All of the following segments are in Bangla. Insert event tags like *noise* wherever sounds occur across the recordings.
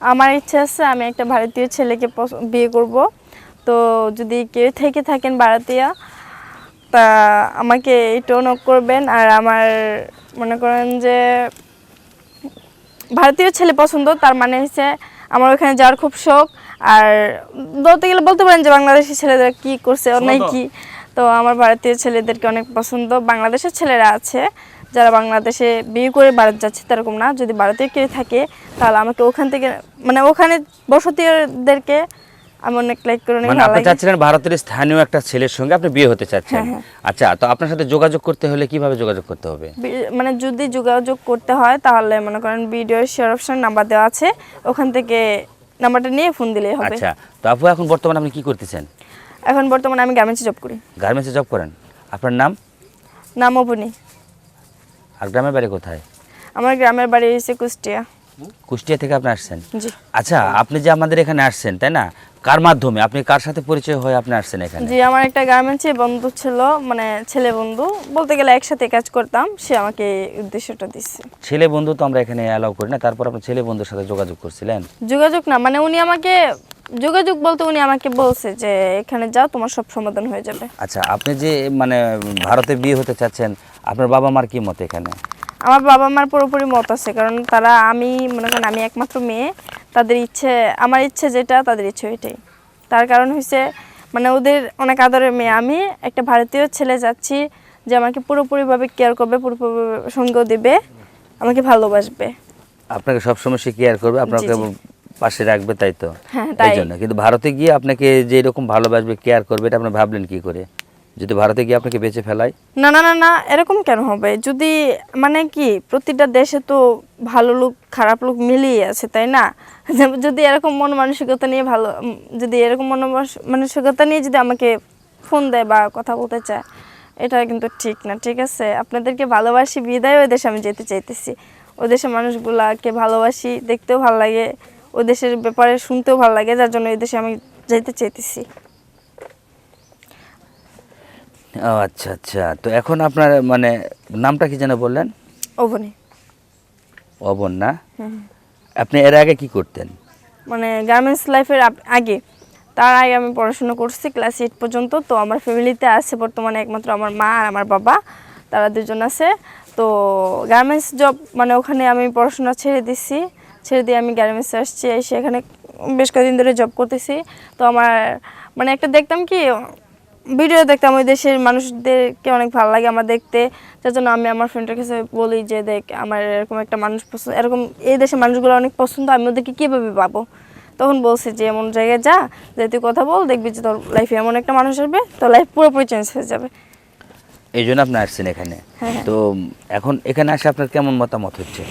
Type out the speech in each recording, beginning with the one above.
আমার ইচ্ছা আছে আমি একটা ভারতীয় ছেলেকে বিয়ে করব। তো যদি কেউ থেকে থাকেন ভারতীয় তা আমাকে এইটাও নক করবেন। আর আমার মনে করেন যে ভারতীয় ছেলে পছন্দ তার মানে হচ্ছে আমার ওখানে যাওয়ার খুব শখ। আর বলতে গেলে বলতে পারেন যে বাংলাদেশি ছেলেদের কি করছে অনেক কি তো আমার ভারতীয় ছেলেদেরকে অনেক পছন্দ। বাংলাদেশের ছেলেরা আছে। যারা বাংলাদেশে বিয়ে করে ভারত যাচ্ছে তেরকম না। যদি ভারতীয় কেউ থাকে তাহলে আমাকে ওখান থেকে মানে ওখানে বসতিদেরকে আমি অনেক লাইক করে মানে আপনি চাচ্ছিলেন ভারতের স্থানীয় একটা ছেলের সঙ্গে আপনি বিয়ে হতে চাচ্ছেন। হ্যাঁ, আচ্ছা তো আপনার সাথে যোগাযোগ করতে হলে কীভাবে যোগাযোগ করতে হবে? মানে যদি যোগাযোগ করতে হয় তাহলে মনে করেন ভিডিও শেয়ার অপশন নাম্বার দেওয়া আছে। ওখান থেকে নাম্বারটা নিয়ে ফোন দিলেই হবে। আচ্ছা তো আপু এখন বর্তমানে আপনি কি করতেছেন? এখন বর্তমানে আমি গার্মেন্টসে জব করি। গার্মেন্টসে জব করেন। আপনার নাম? নাম অবনি। আর গ্রামের বাড়ি কোথায়? আমার গ্রামের বাড়ি হচ্ছে কুষ্টিয়া। কুষ্টিয়া থেকে আপনি আসছেন? জি। আচ্ছা আপনি যে আমাদের এখানে আসছেন তাই না? কার মাধ্যমে? আপনি কার সাথে পরিচয় হয়ে আপনি আসছেন এখানে? জি আমার একটা গার্মেন্টসে বন্ধু ছিল মানে ছেলে বন্ধু। বলতে গেলে একসাথে কাজ করতাম সে আমাকে উদ্দেশ্যটা দিচ্ছে ছেলে বন্ধু তো আমরা এখানে অ্যালাউ করি না তারপর আপনি ছেলে বন্ধুর সাথে যোগাযোগ করছিলেন? যোগাযোগ না মানে উনি আমাকে যোগাযোগ বলতে উনি আমাকে বলছে যে এখানে যাও তোমার সব সমাধান হয়ে যাবে। আচ্ছা আপনি যে মানে ভারতে বিয়ে হতে চাচ্ছেন আপনার বাবা মার কি মত এখানে? আমার বাবা মার পুরোপুরি মত আছে কারণ তারা আমি মনে করেন আমি একমাত্র মেয়ে। তাদের ইচ্ছে আমার ইচ্ছে যেটা তাদের ইচ্ছে ওইটাই। তার কারণ হচ্ছে মানে ওদের অনেক আদরের মেয়ে। আমি একটা ভারতীয় ছেলে যাচ্ছি যে আমাকে পুরোপুরিভাবে কেয়ার করবে পুরোপুরিভাবে সঙ্গ দেবে আমাকে ভালোবাসবে। আপনাকে সবসময় সে কেয়ার করবে আপনাকে। পাশে রাখবে তাই তো? হ্যাঁ, এই তাই। জন্য কিন্তু ভারতে গিয়ে আপনাকে যে এরকম ভালোবাসবে কেয়ার করবে এটা আপনি ভাবলেন কি করে? যদি ভারতে গিয়ে আপনাকে বেঁচে ফেলায়? না না না না এরকম কেন হবে? যদি মানে কি প্রতিটা দেশে তো ভালো লোক খারাপ লোক মিলিয়ে আছে তাই না? *laughs* যদি এরকম মন মানসিকতা নিয়ে ভালো যদি এরকম মন মানসিকতা নিয়ে যদি আমাকে ফোন দেয় বা কথা বলতে চায় এটা কিন্তু ঠিক না ঠিক আছে? আপনাদেরকে ভালোবাসি বিদায় ওই দেশে আমি যেতে চাইতেছি। ওই দেশের মানুষগুলাকে ভালোবাসি দেখতেও ভালো লাগে। ওই দেশের ব্যাপারে শুনতেও ভালো লাগে যার জন্য ওই দেশে আমি যেতে চাইতেছি। ও আচ্ছা আচ্ছা। তো এখন আপনার মানে নামটা কি যেন বললেন? ওভনে অবন না? আপনি এর আগে কি করতেন? মানে গার্মেন্টস লাইফের আগে। তার আগে আমি পড়াশোনা করছি ক্লাস এইট পর্যন্ত। তো আমার ফ্যামিলিতে আছে বর্তমানে একমাত্র আমার মা আর আমার বাবা। তারা দুজন আছে। তো গার্মেন্টস জব মানে ওখানে আমি পড়াশোনা ছেড়ে দিছি। ছেড়ে দিয়ে আমি গার্মেন্টসে আসছি এসে এখানে বেশ কয়েকদিন ধরে জব করতেছি। তো আমার মানে একটা দেখতাম কি ভিডিও দেখতাম ওই দেশের মানুষদেরকে অনেক ভালো লাগে আমার দেখতে। যার জন্য আমি আমার ফ্রেন্ডের কাছে বলি যে দেখ আমার এরকম একটা মানুষ পছন্দ এরকম এই দেশের মানুষগুলো অনেক পছন্দ আমি ওদেরকে কীভাবে পাবো? তখন বলছে যে এমন জায়গায় যা যে তুই কথা বল দেখবি যে তোর লাইফে এমন একটা মানুষ আসবে তোর লাইফ পুরোপুরি চেঞ্জ হয়ে যাবে। এই জন্য আপনি আসছেন এখানে। হ্যাঁ, হ্যাঁ। তো এখন এখানে আসে আপনার কেমন মতামত হচ্ছে?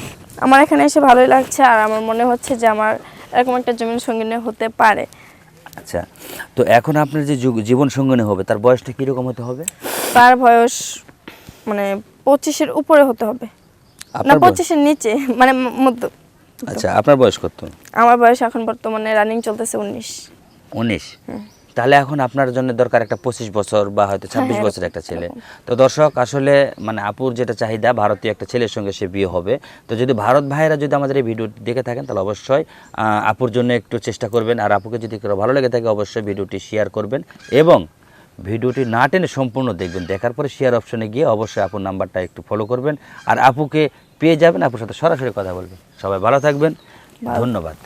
আমার এখানে এসে ভালোই লাগছে আর আমার মনে হচ্ছে যে আমার এরকম একটা জমিন সঙ্গিনী হতে পারে। আচ্ছা তো এখন আপনার যে জীবন সঙ্গিনী হবে তার বয়সটা কীরকম হতে হবে? তার বয়স মানে পঁচিশের উপরে হতে হবে। না পঁচিশের নিচে মানে আচ্ছা আপনার বয়স কত? আমার বয়স এখন বর্তমানে রানিং চলতেছে উনিশ। উনিশ? তাহলে এখন আপনার জন্য দরকার একটা পঁচিশ বছর বা হয়তো ছাব্বিশ হ্যাঁ, বছর একটা ছেলে। তো দর্শক আসলে মানে আপুর যেটা চাহিদা ভারতীয় একটা ছেলের সঙ্গে সে বিয়ে হবে। তো যদি ভারত ভাইয়েরা যদি আমাদের এই ভিডিও দেখে থাকেন তাহলে অবশ্যই আপুর জন্য একটু চেষ্টা করবেন। আর আপুকে যদি ভালো লেগে থাকে অবশ্যই ভিডিওটি শেয়ার করবেন। এবং ভিডিওটি না টেনে সম্পূর্ণ দেখবেন। দেখার পরে শেয়ার অপশনে গিয়ে অবশ্যই আপুর নাম্বারটা একটু ফলো করবেন। আর আপুকে পেয়ে যাবেন আপুর সাথে সরাসরি কথা বলবেন। সবাই ভালো থাকবেন। ধন্যবাদ।